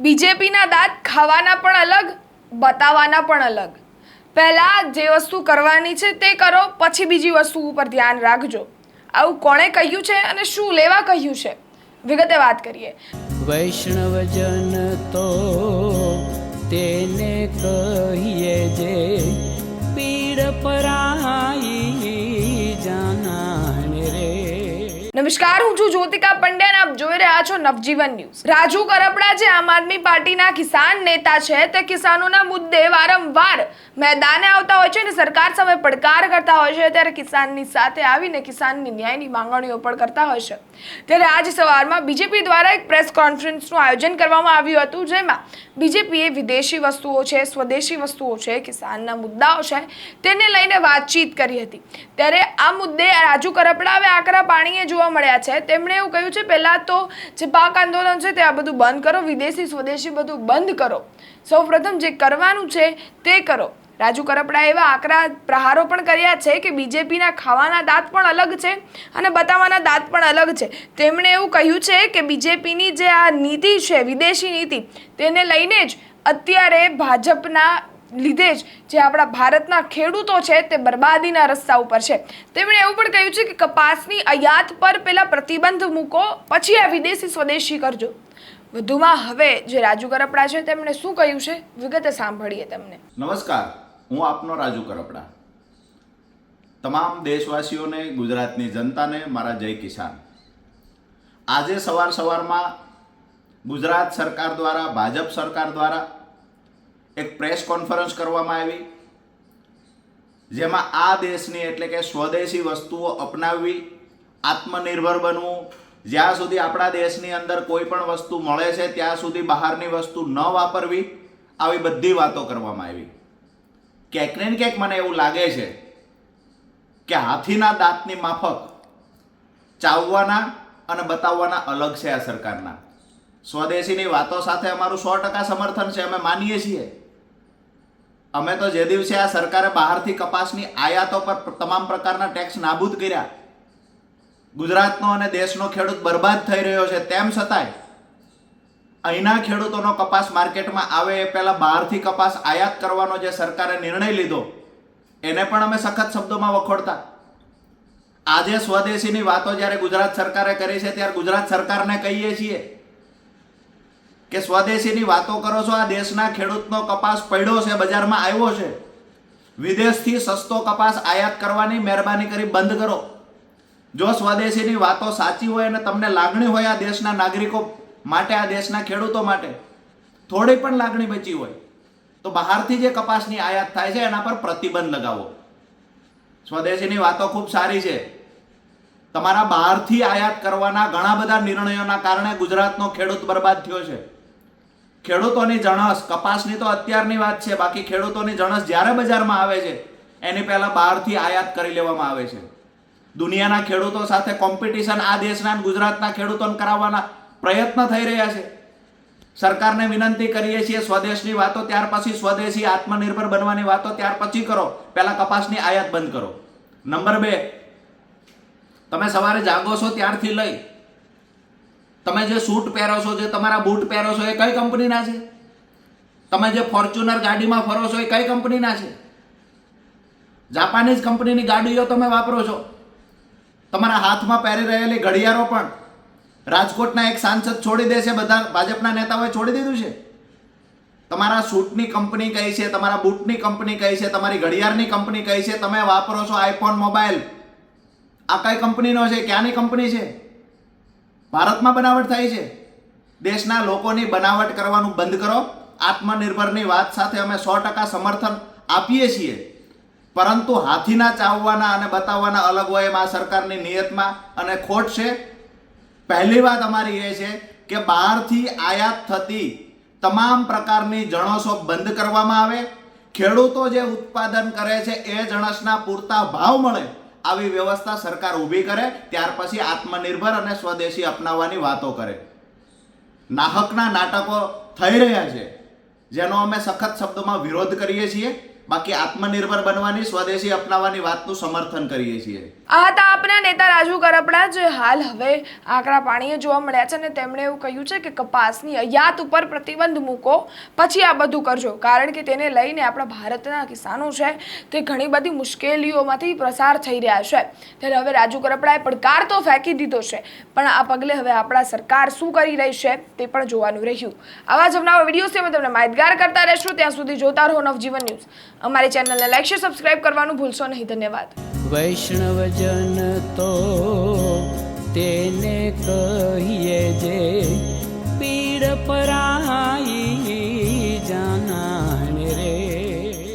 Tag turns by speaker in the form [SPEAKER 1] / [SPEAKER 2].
[SPEAKER 1] બીજેપીના દાંત ખાવાના પણ અલગ, બતાવવાના પણ અલગ. પહેલાં જે વસ્તુ કરવાની છે તે કરો, પછી બીજી વસ્તુ ઉપર ધ્યાન રાખજો. આવું કોણે કહ્યું છે અને શું લેવા કહ્યું છે? વિગતે વાત કરીએ.
[SPEAKER 2] વૈષ્ણવજન તો તેને કહીએ જે પીડ પરાઈ
[SPEAKER 1] નમસ્કાર, હું છું જ્યોતિકા પંડ્યા અને આપ જોઈ રહ્યા છો નવજીવન ન્યૂઝ. રાજુ કરપડા જે આમ આદમી પાર્ટીના કિસાન નેતા છે, તે કિસાનોના મુદ્દે વારંવાર મેદાને આવતા હોય છે અને સરકાર સામે પડકાર કરતા હોય છે. ત્યારે કિસાનની સાથે આવીને કિસાનની ન્યાયની માંગણીઓ પણ કરતા હોય છે. ત્યારે આજ સવારમાં બીજેપી દ્વારા એક પ્રેસ કોન્ફરન્સનું આયોજન કરવામાં આવ્યું હતું, જેમાં બીજેપીએ વિદેશી વસ્તુઓ છે, સ્વદેશી વસ્તુઓ છે, કિસાનના મુદ્દાઓ છે, તેને લઈને વાતચીત કરી હતી. ત્યારે આ મુદ્દે રાજુ કરપડા હવે આકરા પાણીએ જોવા મળ્યા છે. તેમણે એવું કહ્યું છે, પહેલાં તો જે પાક આંદોલન છે તે આ બધું બંધ કરો, વિદેશી, સ્વદેશી બધું બંધ કરો. સૌપ્રથમ જે કરવાનું છે તે કરો. રાજુ કરપડા એવા આકરા પ્રહારો પણ કર્યા છે કે બીજેપીના ખાવાના દાંત પણ અલગ છે અને બતાવવાના દાંત પણ અલગ છે. તેમણે એવું કહ્યું છે કે બીજેપીની જે આ નીતિ છે, વિદેશી નીતિ, તેને લઈને જ અત્યારે ભાજપના લીધે જ જે આપણા ભારતના ખેડૂતો છે તે બરબાદીના રસ્તા ઉપર છે. તેમણે એવું પણ કહ્યું છે કે કપાસની આયાત પર પહેલાં પ્રતિબંધ મૂકો, પછી આ વિદેશી સ્વદેશી કરજો. વધુમાં હવે જે રાજુ કરપડા છે તેમણે શું કહ્યું છે, વિગતે સાંભળીએ તેમને.
[SPEAKER 3] નમસ્કાર, હું આપનો રાજુ કરપડા. તમામ દેશવાસીઓને, ગુજરાતની જનતાને મારા જય કિસાન. આજે સવાર સવારમાં ગુજરાત સરકાર દ્વારા, ભાજપ સરકાર દ્વારા એક પ્રેસ કોન્ફરન્સ કરવામાં આવી, જેમાં આ દેશની એટલે કે સ્વદેશી વસ્તુઓ અપનાવવી, આત્મનિર્ભર બનવું, જ્યાં સુધી આપણા દેશની અંદર કોઈ પણ વસ્તુ મળે છે, ત્યાં સુધી બહારની વસ્તુ ન વાપરવી, આવી બધી વાતો કરવામાં આવી. ક્યાંક ને ક્યાંક મને એવું લાગે છે કે હાથીના દાંતની માફક ચાવવાના અને બતાવવાના અલગ છે આ સરકારના. સ્વદેશીની વાતો સાથે અમારું સો ટકા સમર્થન છે, અમે માનીએ છીએ. અમે તો જે દિવસે આ સરકારે બહારથી કપાસની આયાતો પર તમામ પ્રકારના ટેક્સ નાબૂદ કર્યા, ગુજરાતનો અને દેશનો ખેડૂત બરબાદ થઈ રહ્યો છે, તેમ છતાંય અહીંના ખેડૂતોનો કપાસ માર્કેટમાં આવે એ પહેલાં બહારથી કપાસ આયાત કરવાનો જે સરકારે નિર્ણય લીધો, એને પણ અમે સખત શબ્દોમાં વખોડતા. આજે સ્વદેશીની વાતો જ્યારે ગુજરાત સરકારે કરી છે, ત્યારે ગુજરાત સરકારને કહીએ છીએ કે સ્વદેશીની વાતો કરો છો, આ દેશના ખેડૂતનો કપાસ પડ્યો છે, બજારમાં આવ્યો છે. વિદેશથી સસ્તો કપાસ આયાત કરવાની મહેરબાની કરી બંધ કરો. જો સ્વદેશીની વાતો સાચી હોય અને તમને લાગણી હોય આ દેશના નાગરિકો માટે, આ દેશના ખેડૂતો માટે, થોડી પણ લાગણી બચી હોય, તો બહારથી જે કપાસની આયાત થાય છે, એના પર પ્રતિબંધ લગાવો. સ્વદેશીની વાતો ખૂબ સારી છે. તમારા બહારથી આયાત કરવાના ઘણા બધા નિર્ણયોના કારણે ગુજરાતનો ખેડૂત બરબાદ થયો છે. ખેડૂતોની જણસ, કપાસની તો અત્યારની વાત છે, બાકી ખેડૂતોની જણસ જ્યારે બજારમાં આવે છે, એની પહેલાં બહારથી આયાત કરી લેવામાં આવે છે. દુનિયાના ખેડૂતો સાથે કોમ્પિટિશન આ દેશના ગુજરાતના ખેડૂતોને કરાવવાના પ્રયત્ન થઈ રહ્યા છે. સરકારને વિનંતી કરીએ છીએ સ્વદેશની વાતો, ત્યાર પછી સ્વદેશી આત્મનિર્ભર બનવાની વાતો, ત્યાર પછી કરો. પહેલા કપાસની આયાત બંધ કરો. નંબર બે, તમે સવારે જાગો છો ત્યારથી લઈ તમે જે સૂટ પહેરો છો, જે તમારા બૂટ પહેરો છો, એ કઈ કંપનીના છે? તમે જે ફોર્ચ્યુનર ગાડીમાં ફરો છો, એ કઈ કંપનીના છે? જાપાનીઝ કંપનીની ગાડીઓ તમે વાપરો છો. તમારા હાથમાં પહેરી રહેલી ઘડિયાળો પણ રાજકોટના એક સાંસદ છોડી દે છે, બધા ભાજપના નેતાઓએ છોડી દીધું છે. તમારા સૂટની કંપની કઈ છે, તમારા બૂટની કંપની કઈ છે, તમારી ઘડિયાળની કંપની કઈ છે, તમે વાપરો છો આઈફોન મોબાઈલ આ કઈ કંપનીનો છે? ક્યાંની કંપની છે? ભારતમાં બનાવટ થાય છે. દેશના લોકોની બનાવટ કરવાનું બંધ કરો. આત્મનિર્ભરની વાત સાથે અમે સો ટકા સમર્થન આપીએ છીએ. પરંતુ હાથીના ચાવવાના અને બતાવવાના અલગ હોય એમાં સરકારની નિયતમાં અને ખોટ છે. પહેલી વાત અમારી એ છે કે બહારથી આયાત થતી તમામ પ્રકારની જણસો બંધ કરવામાં આવે. ખેડૂતો જે ઉત્પાદન કરે છે એ જણસના પૂરતા ભાવ મળે. આવી વ્યવસ્થા સરકાર ઊભી કરે, ત્યાર પછી આત્મનિર્ભર અને સ્વદેશી અપનાવવાની વાતો કરે. નાહકના નાટકો થઈ રહ્યા છે, જેનો અમે સખત શબ્દોમાં વિરોધ કરીએ છીએ. બાકી આત્મનિર્ભર બનવાની, સ્વદેશી અપનાવવાની વાતનું સમર્થન કરીએ છીએ.
[SPEAKER 1] આ હતા આપના નેતા રાજુ કરપડા જે હાલ હવે આકરા પાણીએ જોવા મળ્યા છે અને તેમણે એવું કહ્યું છે કે કપાસની આયાત ઉપર પ્રતિબંધ મૂકો, પછી આ બધું કરજો. કારણ કે તેને લઈને આપણા ભારતના કિસાનો છે તે ઘણી બધી મુશ્કેલીઓમાંથી પ્રસાર થઈ રહ્યા છે. ત્યારે હવે રાજુ કરપડાએ પડકાર તો ફેંકી દીધો છે, પણ આ પગલે હવે આપણા સરકાર શું કરી રહી છે તે પણ જોવાનું રહ્યું. આવા જ નવા છે અમે તમને માહિતગાર કરતા રહેશું. ત્યાં સુધી જોતા રહો નવજીવન ન્યૂઝ. અમારી ચેનલને લાઈક શેર સબસ્ક્રાઇબ કરવાનું ભૂલશો નહીં. ધન્યવાદ.
[SPEAKER 2] વૈષ્ણવજન તો તેને કહીએ જે પીડ પરાઈ